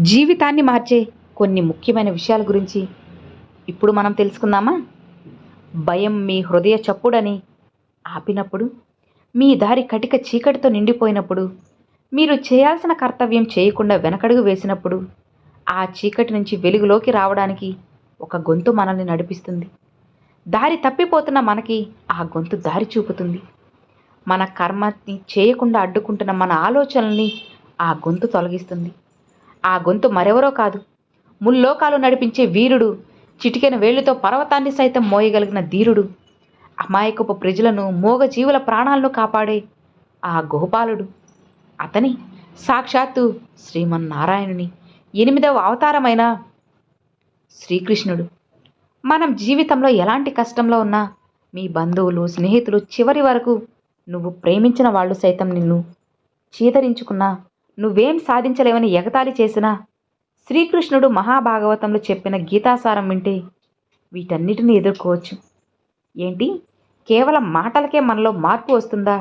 జీవితాన్ని మార్చే కొన్ని ముఖ్యమైన విషయాల గురించి ఇప్పుడు మనం తెలుసుకుందామా? భయం మీ హృదయ చప్పుడని ఆపినప్పుడు మీ దారి కటిక చీకటితో నిండిపోయినప్పుడు మీరు చేయాల్సిన కర్తవ్యం చేయకుండా వెనకడుగు వేసినప్పుడు ఆ చీకటి నుంచి వెలుగులోకి రావడానికి ఒక గొంతు మనల్ని నడిపిస్తుంది. దారి తప్పిపోతున్న మనకి ఆ గొంతు దారి చూపుతుంది. మన కర్మని చేయకుండా అడ్డుకుంటున్న మన ఆలోచనల్ని ఆ గొంతు తొలగిస్తుంది. ఆ గొంతు మరెవరో కాదు. ముల్లోకాలు నడిపించే వీరుడు చిటికెన వేళ్ళతో పర్వతాన్ని సైతం మోయగలిగిన ధీరుడు. అమాయకపు ప్రజలను మూగజీవుల ప్రాణాలను కాపాడే ఆ గోపాలుడు. అతని సాక్షాత్తు శ్రీమన్నారాయణుని ఎనిమిదవ అవతారమైన శ్రీకృష్ణుడు. మనం జీవితంలో ఎలాంటి కష్టంలో ఉన్నా మీ బంధువులు స్నేహితులు చివరి వరకు నువ్వు ప్రేమించిన వాళ్ళు సైతం నిన్ను చీదరించుకున్నా నువ్వేం సాధించలేవని ఎగతాళి చేసినా? శ్రీకృష్ణుడు మహాభాగవతంలో చెప్పిన గీతాసారం వింటే వీటన్నిటిని ఎదుర్కోవచ్చు. ఏంటి? కేవలం మాటలకే మనలో మార్పు వస్తుందా?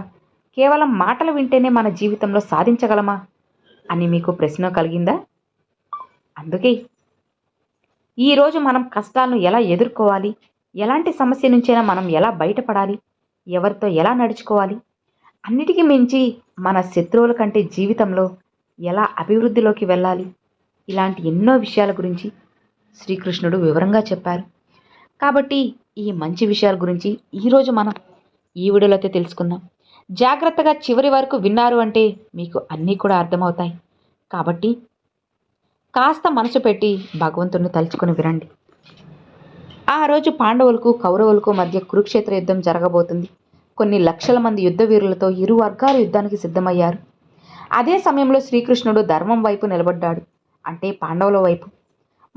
కేవలం మాటలు వింటేనే మన జీవితంలో సాధించగలమా? అని మీకు ప్రశ్న కలిగిందా? అందుకే ఈరోజు మనం కష్టాలను ఎలా ఎదుర్కోవాలి? ఎలాంటి సమస్య నుంచైనా మనం ఎలా బయటపడాలి? ఎవరితో ఎలా నడుచుకోవాలి? అన్నిటికీ మించి మన శత్రువుల కంటే జీవితంలో ఎలా అభివృద్ధిలోకి వెళ్ళాలి? ఇలాంటి ఎన్నో విషయాల గురించి శ్రీకృష్ణుడు వివరంగా చెప్పారు. కాబట్టి ఈ మంచి విషయాల గురించి ఈరోజు మనం ఈ వీడియోలో అయితే తెలుసుకుందాం. జాగ్రత్తగా చివరి వరకు విన్నారు అంటే మీకు అన్నీ కూడా అర్థమవుతాయి. కాబట్టి కాస్త మనసు పెట్టి భగవంతుని తలుచుకొని వినండి. ఆ రోజు పాండవులకు కౌరవులకు మధ్య కురుక్షేత్ర యుద్ధం జరగబోతుంది. కొన్ని లక్షల మంది యుద్ధ వీరులతో ఇరు వర్గాలు యుద్ధానికి సిద్ధమయ్యారు. అదే సమయంలో శ్రీకృష్ణుడు ధర్మం వైపు నిలబడ్డాడు అంటే పాండవుల వైపు.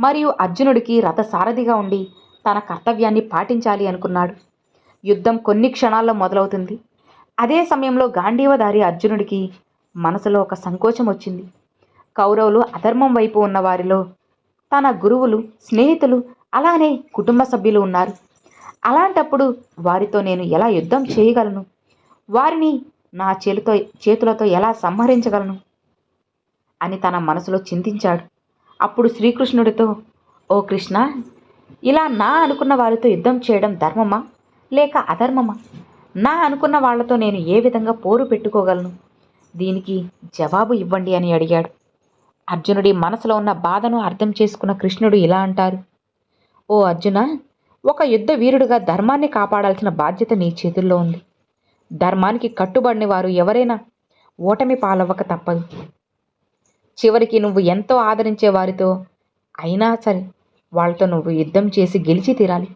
మరియు అర్జునుడికి రథ సారథిగా ఉండి తన కర్తవ్యాన్ని పాటించాలి అనుకున్నాడు. యుద్ధం కొన్ని క్షణాల్లో మొదలవుతుంది. అదే సమయంలో గాంధీవధారి అర్జునుడికి మనసులో ఒక సంకోచం వచ్చింది. కౌరవులు అధర్మం వైపు ఉన్న వారిలో తన గురువులు స్నేహితులు అలానే కుటుంబ సభ్యులు ఉన్నారు. అలాంటప్పుడు వారితో నేను ఎలా యుద్ధం చేయగలను? వారిని నా చేతితో చేతులతో ఎలా సంహరించగలను? అని తన మనసులో చింతించాడు. అప్పుడు శ్రీకృష్ణుడితో ఓ కృష్ణ ఇలా నా అనుకున్న వారితో యుద్ధం చేయడం ధర్మమా? లేక అధర్మమా? నా అనుకున్న వాళ్ళతో నేను ఏ విధంగా పోరు పెట్టుకోగలను? దీనికి జవాబు ఇవ్వండి అని అడిగాడు. అర్జునుడి మనసులో ఉన్న బాధను అర్థం చేసుకున్న కృష్ణుడు ఇలా అంటారు. ఓ అర్జున ఒక యుద్ధ వీరుడుగా ధర్మాన్ని కాపాడాల్సిన బాధ్యత నీ చేతుల్లో ఉంది. ధర్మానికి కట్టుబడిన వారు ఎవరైనా ఓటమి పాలవ్వక తప్పదు. చివరికి నువ్వు ఎంతో ఆదరించే వారితో అయినా సరే వాళ్ళతో నువ్వు యుద్ధం చేసి గెలిచి తీరాలి.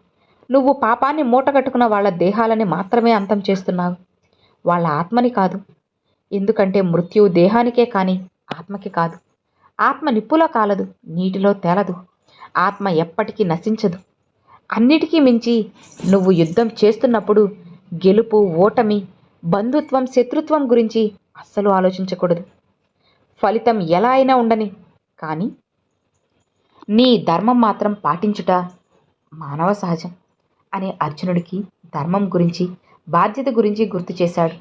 నువ్వు పాపాన్ని మూటగట్టుకున్న వాళ్ళ దేహాలని మాత్రమే అంతం చేస్తున్నావు. వాళ్ళ ఆత్మని కాదు. ఎందుకంటే మృత్యువు దేహానికే కానీ ఆత్మకి కాదు. ఆత్మ నిప్పులో కాలదు నీటిలో తేలదు. ఆత్మ ఎప్పటికీ నశించదు. అన్నిటికీ మించి నువ్వు యుద్ధం చేస్తున్నప్పుడు గెలుపు ఓటమి బంధుత్వం శత్రుత్వం గురించి అస్సలు ఆలోచించకూడదు. ఫలితం ఎలా అయినా ఉండని. కానీ నీ ధర్మం మాత్రం పాటించుట మానవ సహజం అనే అర్జునుడికి ధర్మం గురించి బాధ్యత గురించి గుర్తు చేశాడు.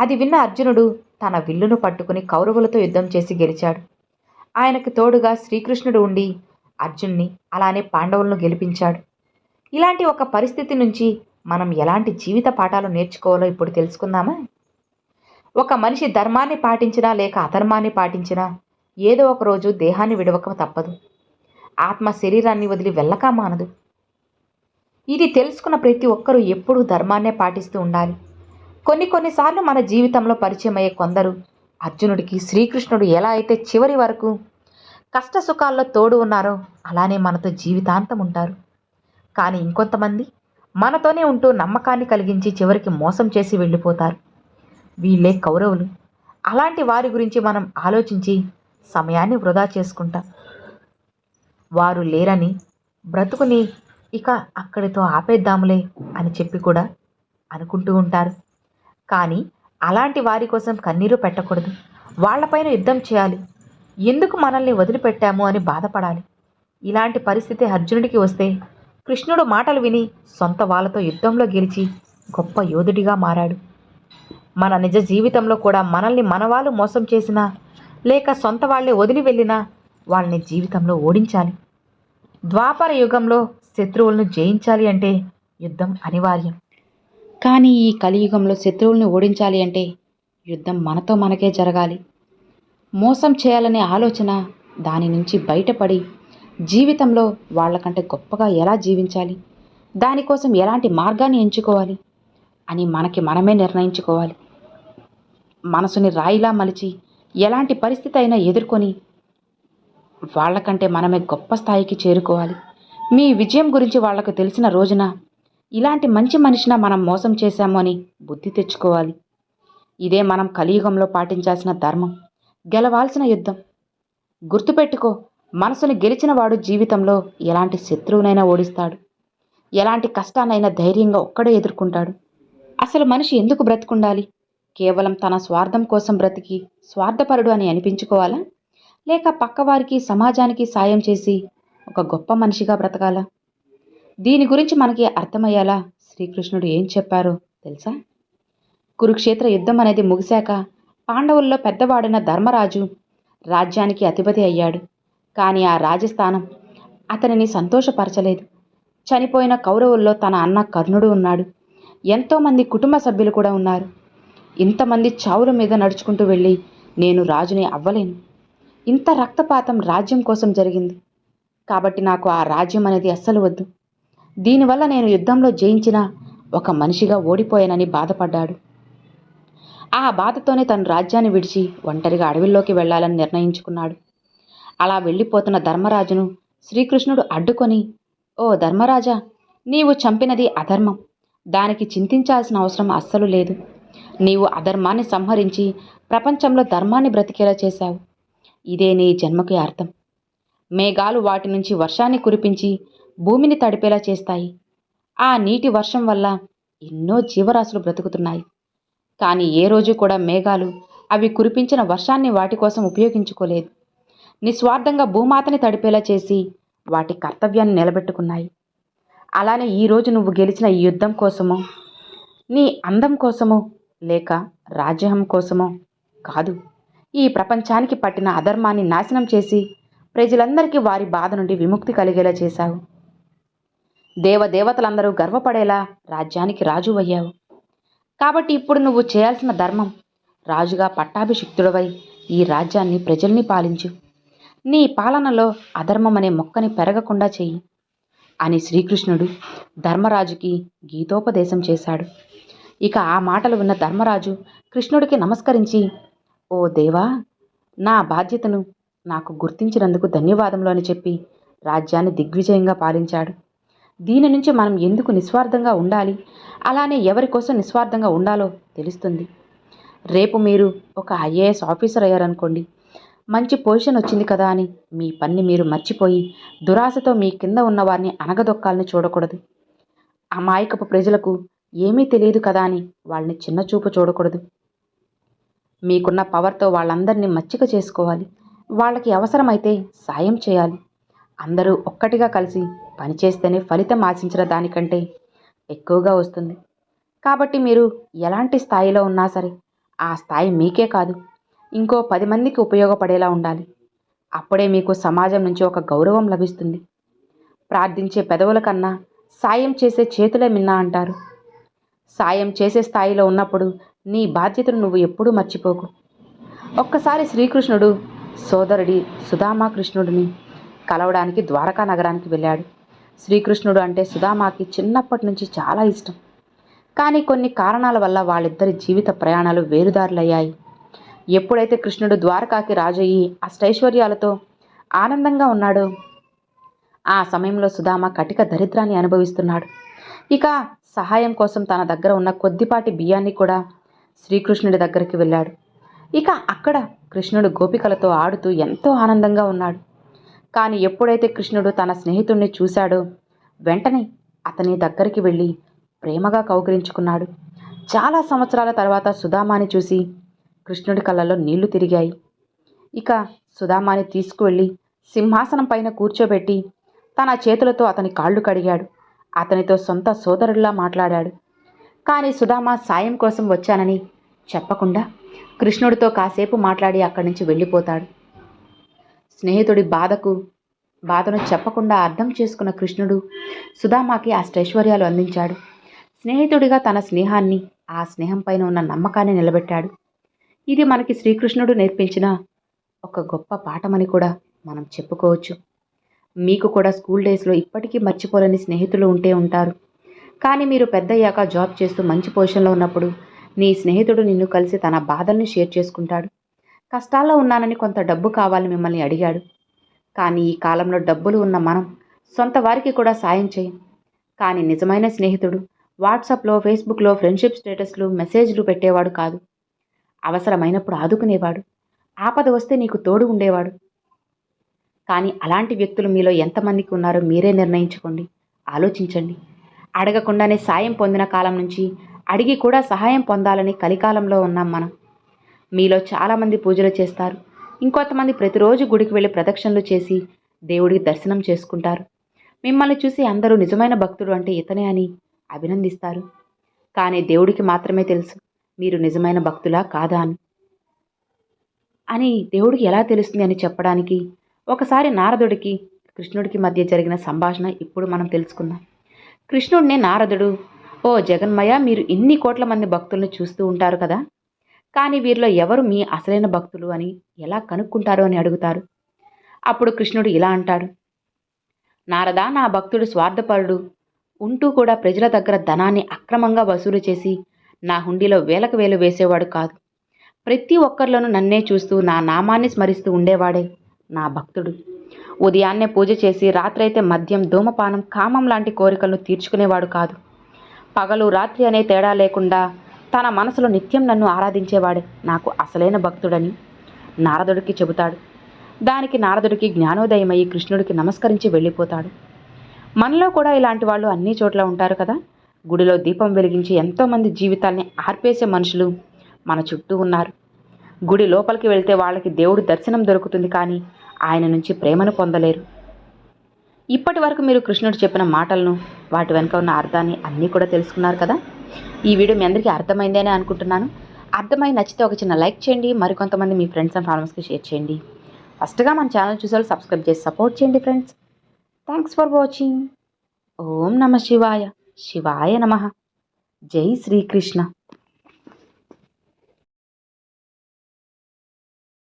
అది విన్న అర్జునుడు తన విల్లును పట్టుకుని కౌరవులతో యుద్ధం చేసి గెలిచాడు. ఆయనకు తోడుగా శ్రీకృష్ణుడు ఉండి అర్జున్ని అలానే పాండవులను గెలిపించాడు. ఇలాంటి ఒక పరిస్థితి నుంచి మనం ఎలాంటి జీవిత పాఠాలు నేర్చుకోవాలో ఇప్పుడు తెలుసుకుందామా? ఒక మనిషి ధర్మాన్ని పాటించినా లేక అధర్మాన్ని పాటించినా ఏదో ఒక రోజు దేహాన్ని విడవక తప్పదు. ఆత్మ శరీరాన్ని వదిలి వెళ్ళక మానదు. ఇది తెలుసుకున్న ప్రతి ఒక్కరూ ఎప్పుడూ ధర్మాన్నే పాటిస్తూ ఉండాలి. కొన్ని కొన్నిసార్లు మన జీవితంలో పరిచయం అయ్యే కొందరు అర్జునుడికి శ్రీకృష్ణుడు ఎలా అయితే చివరి వరకు కష్ట సుఖాల్లో తోడు ఉన్నారో అలానే మనతో జీవితాంతం ఉంటారు. కానీ ఇంకొంతమంది మనతోనే ఉంటూ నమ్మకాన్ని కలిగించి చివరికి మోసం చేసి వెళ్ళిపోతారు. వీళ్ళే కౌరవులు. అలాంటి వారి గురించి మనం ఆలోచించి సమయాన్ని వృధా చేసుకుంటాం. వారు లేరని బ్రతుకుని ఇక అక్కడితో ఆపేద్దాములే అని చెప్పి కూడా అనుకుంటూ ఉంటారు. కానీ అలాంటి వారి కోసం కన్నీరు పెట్టకూడదు. వాళ్ళపైన యుద్ధం చేయాలి. ఎందుకు మనల్ని వదిలిపెట్టాము అని బాధపడాలి. ఇలాంటి పరిస్థితి అర్జునుడికి వస్తే కృష్ణుడు మాటలు విని సొంత వాళ్ళతో యుద్ధంలో గెలిచి గొప్ప యోధుడిగా మారాడు. మన నిజ జీవితంలో కూడా మనల్ని మనవాళ్ళు మోసం చేసినా లేక సొంత వాళ్ళే వదిలి వెళ్ళినా వాళ్ళని జీవితంలో ఓడించాలి. ద్వాపర యుగంలో శత్రువులను జయించాలి అంటే యుద్ధం అనివార్యం. కానీ ఈ కలియుగంలో శత్రువుల్ని ఓడించాలి అంటే యుద్ధం మనతో మనకే జరగాలి. మోసం చేయాలనే ఆలోచన దాని నుంచి బయటపడి జీవితంలో వాళ్ళకంటే గొప్పగా ఎలా జీవించాలి? దానికోసం ఎలాంటి మార్గాన్ని ఎంచుకోవాలి? అని మనకి మనమే నిర్ణయించుకోవాలి. మనసుని రాయిలా మలిచి ఎలాంటి పరిస్థితి అయినా ఎదుర్కొని వాళ్ళకంటే మనమే గొప్ప స్థాయికి చేరుకోవాలి. మీ విజయం గురించి వాళ్ళకు తెలిసిన రోజున ఇలాంటి మంచి మనిషిన మనం మోసం చేశాము అని బుద్ధి తెచ్చుకోవాలి. ఇదే మనం కలియుగంలో పాటించాల్సిన ధర్మం. గెలవాల్సిన యుద్ధం. గుర్తుపెట్టుకో మనసును గెలిచినవాడు జీవితంలో ఎలాంటి శత్రువునైనా ఓడిస్తాడు. ఎలాంటి కష్టాన్నైనా ధైర్యంగా ఒక్కడే ఎదుర్కొంటాడు. అసలు మనిషి ఎందుకు బ్రతుకుండాలి? కేవలం తన స్వార్థం కోసం బ్రతికి స్వార్థపరుడు అని అనిపించుకోవాలా? లేక పక్కవారికి సమాజానికి సాయం చేసి ఒక గొప్ప మనిషిగా బ్రతకాలా? దీని గురించి మనకి అర్థమయ్యేలా శ్రీకృష్ణుడు ఏం చెప్పారో తెలుసా? కురుక్షేత్ర యుద్ధం అనేది ముగిశాక పాండవుల్లో పెద్దవాడైన ధర్మరాజు రాజ్యానికి అధిపతి అయ్యాడు. కానీ ఆ రాజస్థానం అతనిని సంతోషపరచలేదు. చనిపోయిన కౌరవుల్లో తన అన్న కర్ణుడు ఉన్నాడు. ఎంతోమంది కుటుంబ సభ్యులు కూడా ఉన్నారు. ఇంతమంది చావుల మీద నడుచుకుంటూ వెళ్ళి నేను రాజుని అవ్వలేను. ఇంత రక్తపాతం రాజ్యం కోసం జరిగింది. కాబట్టి నాకు ఆ రాజ్యం అనేది అస్సలు వద్దు. దీనివల్ల నేను యుద్ధంలో జయించిన ఒక మనిషిగా ఓడిపోయానని బాధపడ్డాడు. ఆ బాధతోనే తన రాజ్యాన్ని విడిచి ఒంటరిగా అడవిలోకి వెళ్ళాలని నిర్ణయించుకున్నాడు. అలా వెళ్ళిపోతున్న ధర్మరాజును శ్రీకృష్ణుడు అడ్డుకొని ఓ ధర్మరాజా నీవు చంపినది అధర్మం. దానికి చింతించాల్సిన అవసరం అస్సలు లేదు. నీవు అధర్మాన్ని సంహరించి ప్రపంచంలో ధర్మాన్ని బ్రతికేలా చేశావు. ఇదే నీ జన్మకి అర్థం. మేఘాలు వాటి నుంచి వర్షాన్ని కురిపించి భూమిని తడిపేలా చేస్తాయి. ఆ నీటి వర్షం వల్ల ఎన్నో జీవరాశులు బ్రతుకుతున్నాయి. కానీ ఏ రోజు కూడా మేఘాలు అవి కురిపించిన వర్షాన్ని వాటి కోసం ఉపయోగించుకోలేదు. నిస్వార్థంగా భూమాతని తడిపేలా చేసి వాటి కర్తవ్యాన్ని నిలబెట్టుకున్నాయి. అలానే ఈరోజు నువ్వు గెలిచిన ఈ యుద్ధం కోసమో నీ అందం కోసమో లేక రాజ్యం కోసమో కాదు. ఈ ప్రపంచానికి పట్టిన అధర్మాన్ని నాశనం చేసి ప్రజలందరికీ వారి బాధ నుండి విముక్తి కలిగేలా చేశావు. దేవదేవతలందరూ గర్వపడేలా రాజ్యానికి రాజు అయ్యావు. కాబట్టి ఇప్పుడు నువ్వు చేయాల్సిన ధర్మం రాజుగా పట్టాభిషిక్తుడవై ఈ రాజ్యాన్ని ప్రజల్ని పాలించు. నీ పాలనలో అధర్మం అనే మొక్కని పెరగకుండా చెయ్యి అని శ్రీకృష్ణుడు ధర్మరాజుకి గీతోపదేశం చేశాడు. ఇక ఆ మాటలు విన్న ధర్మరాజు కృష్ణుడికి నమస్కరించి ఓ దేవా నా బాధ్యతను నాకు గుర్తించినందుకు ధన్యవాదములు అని చెప్పి రాజ్యాన్ని దిగ్విజయంగా పాలించాడు. దీని నుంచి మనం ఎందుకు నిస్వార్థంగా ఉండాలి? అలానే ఎవరి కోసం నిస్వార్థంగా ఉండాలో తెలుస్తుంది. రేపు మీరు ఒక ఐఏఎస్ ఆఫీసర్ అయ్యారనుకోండి. మంచి పొజిషన్ వచ్చింది కదా అని. మీ పని మీరు మర్చిపోయి దురాశతో మీ కింద ఉన్న వారిని అనగదొక్కాలని చూడకూడదు. అమాయకపు ప్రజలకు ఏమీ తెలియదు కదా అని వాళ్ళని చిన్న చూపు చూడకూడదు. మీకున్న పవర్తో వాళ్ళందరినీ మచ్చిక చేసుకోవాలి. వాళ్ళకి అవసరమైతే సాయం చేయాలి. అందరూ ఒక్కటిగా కలిసి పనిచేస్తేనే ఫలితం ఆశించిన దానికంటే ఎక్కువగా వస్తుంది. కాబట్టి మీరు ఎలాంటి స్థాయిలో ఉన్నా సరే ఆ స్థాయి మీకే కాదు. ఇంకో పది మందికి ఉపయోగపడేలా ఉండాలి. అప్పుడే మీకు సమాజం నుంచి ఒక గౌరవం లభిస్తుంది. ప్రార్థించే పెదవుల కన్నా సాయం చేసే చేతులే మిన్నా అంటారు. సాయం చేసే స్థాయిలో ఉన్నప్పుడు నీ బాధ్యతను నువ్వు ఎప్పుడూ మర్చిపోకు. ఒక్కసారి శ్రీకృష్ణుడు సోదరుడి సుధామా కృష్ణుడిని కలవడానికి ద్వారకా నగరానికి వెళ్ళాడు. శ్రీకృష్ణుడు అంటే సుధామాకి చిన్నప్పటి నుంచి చాలా ఇష్టం. కానీ కొన్ని కారణాల వల్ల వాళ్ళిద్దరి జీవిత ప్రయాణాలు వేరుదారులయ్యాయి. ఎప్పుడైతే కృష్ణుడు ద్వారకాకి రాజయ్యి అష్టైశ్వర్యాలతో ఆనందంగా ఉన్నాడో ఆ సమయంలో సుధామ కటిక దరిద్రాన్ని అనుభవిస్తున్నాడు. ఇక సహాయం కోసం తన దగ్గర ఉన్న కొద్దిపాటి బియ్యాన్ని కూడా శ్రీకృష్ణుడి దగ్గరికి వెళ్ళాడు. ఇక అక్కడ కృష్ణుడు గోపికలతో ఆడుతూ ఎంతో ఆనందంగా ఉన్నాడు. కానీ ఎప్పుడైతే కృష్ణుడు తన స్నేహితుణ్ణి చూశాడో వెంటనే అతని దగ్గరికి వెళ్ళి ప్రేమగా కౌగిలించుకున్నాడు. చాలా సంవత్సరాల తర్వాత సుధామాని చూసి కృష్ణుడి కళ్ళలో నీళ్ళు తిరిగాయి. ఇక సుధామాని తీసుకువెళ్ళి సింహాసనం పైన కూర్చోబెట్టి తన చేతులతో అతని కాళ్ళు కడిగాడు. అతనితో సొంత సోదరుడిలా మాట్లాడాడు. కానీ సుధామ సాయం కోసం వచ్చానని చెప్పకుండా కృష్ణుడితో కాసేపు మాట్లాడి అక్కడి నుంచి వెళ్ళిపోతాడు. స్నేహితుడి బాధకు బాధను చెప్పకుండా అర్థం చేసుకున్న కృష్ణుడు సుధామాకి అష్టైశ్వర్యాలు అందించాడు. స్నేహితుడిగా తన స్నేహాన్ని ఆ స్నేహం పైన ఉన్న నమ్మకాన్ని నిలబెట్టాడు. ఇది మనకి శ్రీకృష్ణుడు నేర్పించిన ఒక గొప్ప పాఠమని కూడా మనం చెప్పుకోవచ్చు. మీకు కూడా స్కూల్ డేస్లో ఇప్పటికీ మర్చిపోలేని స్నేహితులు ఉంటే ఉంటారు. కానీ మీరు పెద్దయ్యాక జాబ్ చేస్తూ మంచి పొజిషన్లో ఉన్నప్పుడు నీ స్నేహితుడు నిన్ను కలిసి తన బాధల్ని షేర్ చేసుకుంటాడు. కష్టాల్లో ఉన్నానని కొంత డబ్బు కావాలని మిమ్మల్ని అడిగాడు. కానీ ఈ కాలంలో డబ్బులు ఉన్న మనం సొంత వారికి కూడా సాయం చేయం. కానీ నిజమైన స్నేహితుడు వాట్సాప్లో ఫేస్బుక్లో ఫ్రెండ్షిప్ స్టేటస్లు మెసేజ్లు పెట్టేవాడు కాదు. అవసరమైనప్పుడు ఆదుకునేవాడు. ఆపద వస్తే నీకు తోడు ఉండేవాడు. కానీ అలాంటి వ్యక్తులు మీలో ఎంతమందికి ఉన్నారో మీరే నిర్ణయించుకోండి. ఆలోచించండి. అడగకుండానే సాయం పొందిన కాలం నుంచి అడిగి కూడా సహాయం పొందాలని కలికాలంలో ఉన్నాం మనం. మీలో చాలామంది పూజలు చేస్తారు. ఇంకొంతమంది ప్రతిరోజు గుడికి వెళ్ళి ప్రదక్షిణలు చేసి దేవుడికి దర్శనం చేసుకుంటారు. మిమ్మల్ని చూసి అందరూ నిజమైన భక్తుడు అంటే ఇతనే అని అభినందిస్తారు. కానీ దేవుడికి మాత్రమే తెలుసు. మీరు నిజమైన భక్తులా కాదా అని. అని దేవుడికి ఎలా తెలుస్తుంది అని చెప్పడానికి? ఒకసారి నారదుడికి కృష్ణుడికి మధ్య జరిగిన సంభాషణ ఇప్పుడు మనం తెలుసుకుందాం. కృష్ణుడిని నారదుడు ఓ జగన్మయ మీరు ఇన్ని కోట్ల మంది భక్తులను చూస్తూ ఉంటారు కదా? కానీ వీరిలో ఎవరు మీ అసలైన భక్తులు అని ఎలా కనుక్కుంటారు అని అడుగుతారు. అప్పుడు కృష్ణుడు ఇలా అంటాడు. నారదా నా భక్తుడు స్వార్థపరుడు. ఉంటూ కూడా ప్రజల దగ్గర ధనాన్ని అక్రమంగా వసూలు చేసి నా హుండీలో వేలకు వేలు వేసేవాడు కాదు. ప్రతి ఒక్కరిలోనూ నన్నే చూస్తూ నా నామాన్ని స్మరిస్తూ ఉండేవాడే నా భక్తుడు. ఉదయాన్నే పూజ చేసి రాత్రైతే మద్యం ధూమపానం కామం లాంటి కోరికలను తీర్చుకునేవాడు కాదు. పగలు రాత్రి అనే తేడా లేకుండా తన మనసులో నిత్యం నన్ను ఆరాధించేవాడే నాకు అసలైన భక్తుడని నారదుడికి చెబుతాడు. దానికి నారదుడికి జ్ఞానోదయమయ్యి కృష్ణుడికి నమస్కరించి వెళ్ళిపోతాడు. మనలో కూడా ఇలాంటి వాళ్ళు అన్ని చోట్ల ఉంటారు కదా? గుడిలో దీపం వెలిగించి ఎంతోమంది జీవితాల్ని ఆర్పేసే మనుషులు మన చుట్టూ ఉన్నారు. గుడి లోపలికి వెళ్తే వాళ్ళకి దేవుడి దర్శనం దొరుకుతుంది కానీ ఆయన నుంచి ప్రేమను పొందలేరు. ఇప్పటి వరకు మీరు కృష్ణుడు చెప్పిన మాటలను వాటి వెనుక ఉన్న అర్థాన్ని అన్నీ కూడా తెలుసుకున్నారు కదా? ఈ వీడియో మీ అందరికీ అర్థమైంది అని అనుకుంటున్నాను. అర్థమై నచ్చితే ఒక చిన్న లైక్ చేయండి మరికొంతమంది మీ ఫ్రెండ్స్ అండ్ ఫాలోవర్స్కి షేర్ చేయండి. ఫస్ట్గా మన ఛానల్ చూసే సబ్స్క్రైబ్ చేసి సపోర్ట్ చేయండి ఫ్రెండ్స్. Thanks for watching. ఓం నమ శివాయ. శివాయ నమ జై శ్రీకృష్ణ